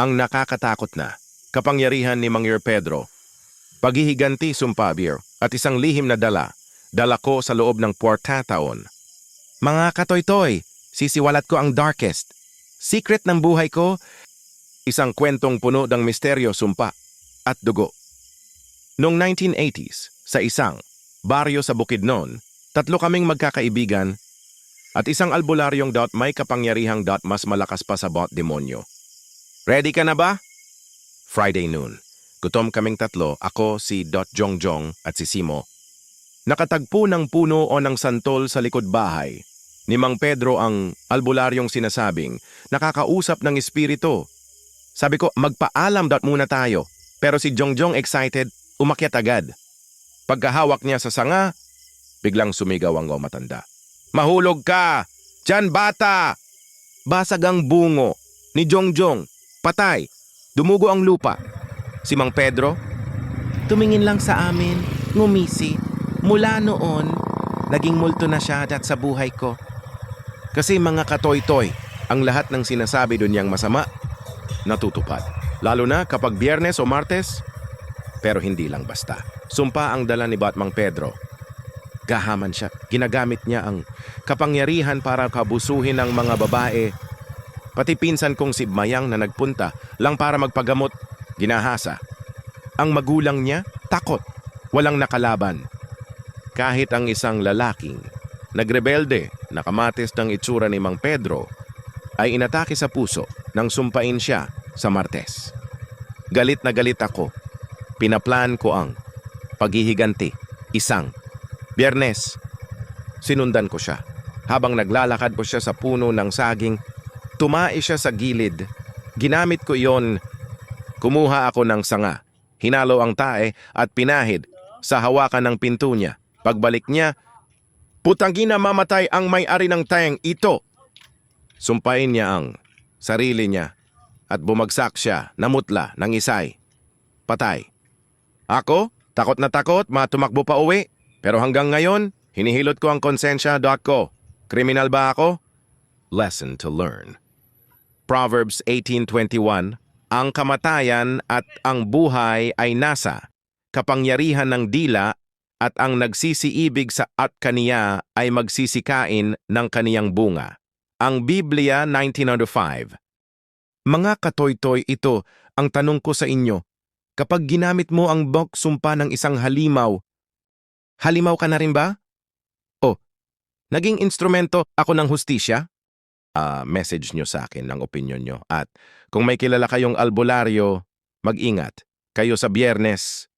ang nakakatakot na kapangyarihan ni Mangir Pedro. Paghihiganti sumpabir at isang lihim na dala, dala ko sa loob ng puwarta taon. Mga katoy-toy, sisiwalat ko ang darkest. Secret ng buhay ko, isang kwentong puno ng misteryo, sumpa at dugo. Noong 1980s, sa isang baryo sa Bukidnon, tatlo kaming magkakaibigan at isang albularyong dot may kapangyarihang dot mas malakas pa sa bot demonyo. Ready ka na ba? Friday noon. Gutom kaming tatlo, ako, si Dot Jongjong at si Simo. Nakatagpo ng puno o ng santol sa likod bahay. Ni Mang Pedro ang albularyong sinasabing, nakakausap ng espiritu. Sabi ko, magpaalam dot muna tayo. Pero si Jongjong excited, umakyat agad. Pagkahawak niya sa sanga, biglang sumigaw ang matanda. Mahulog ka! Diyan bata! Basag ang bungo ni Jongjong. Patay. Dumugo ang lupa. Si Mang Pedro, tumingin lang sa amin, ngumisi. Mula noon, naging multo na siya at sa buhay ko. Kasi mga katoy-toy, ang lahat ng sinasabi doon niyang masama, natutupad. Lalo na kapag biyernes o martes, pero hindi lang basta. Sumpa ang dala ni Batmang Pedro. Gahaman siya. Ginagamit niya ang kapangyarihan para kabusuhin ang mga babae. Pati pinsan kong si Mayang na nagpunta lang para magpagamot, ginahasa. Ang magulang niya, takot. Walang nakalaban. Kahit ang isang lalaking, nagrebelde, nakamatis ng itsura ni Mang Pedro, ay inatake sa puso nang sumpain siya sa Martes. Galit na galit ako. Pinaplan ko ang paghihiganti, isang. Biyernes, sinundan ko siya. Habang naglalakad ko siya sa puno ng saging, tumai siya sa gilid. Ginamit ko iyon. Kumuha ako ng sanga. Hinalo ang tae at pinahid sa hawakan ng pinto niya. Pagbalik niya, Putangina mamatay ang may-ari ng tayang ito. Sumpain niya ang sarili niya at bumagsak siya, namutla ng isay. Patay. Ako, takot na takot, matumakbo pa uwi. Pero hanggang ngayon, hinihilot ko ang konsensya dot ko. Kriminal ba ako? Lesson to learn. Proverbs 18.21 Ang kamatayan at ang buhay ay nasa kapangyarihan ng dila at ang nagsisiibig sa at kaniya ay magsisikain ng kaniyang bunga. Ang Biblia 1905 Mga katoy-toy ito ang tanong ko sa inyo. Kapag ginamit mo ang bok sumpa ng isang halimaw, halimaw ka na rin ba? O, naging instrumento ako ng hustisya? Ah, message nyo sa akin ang opinion nyo. At kung may kilala kayong albularyo, mag-ingat. Kayo sa biyernes,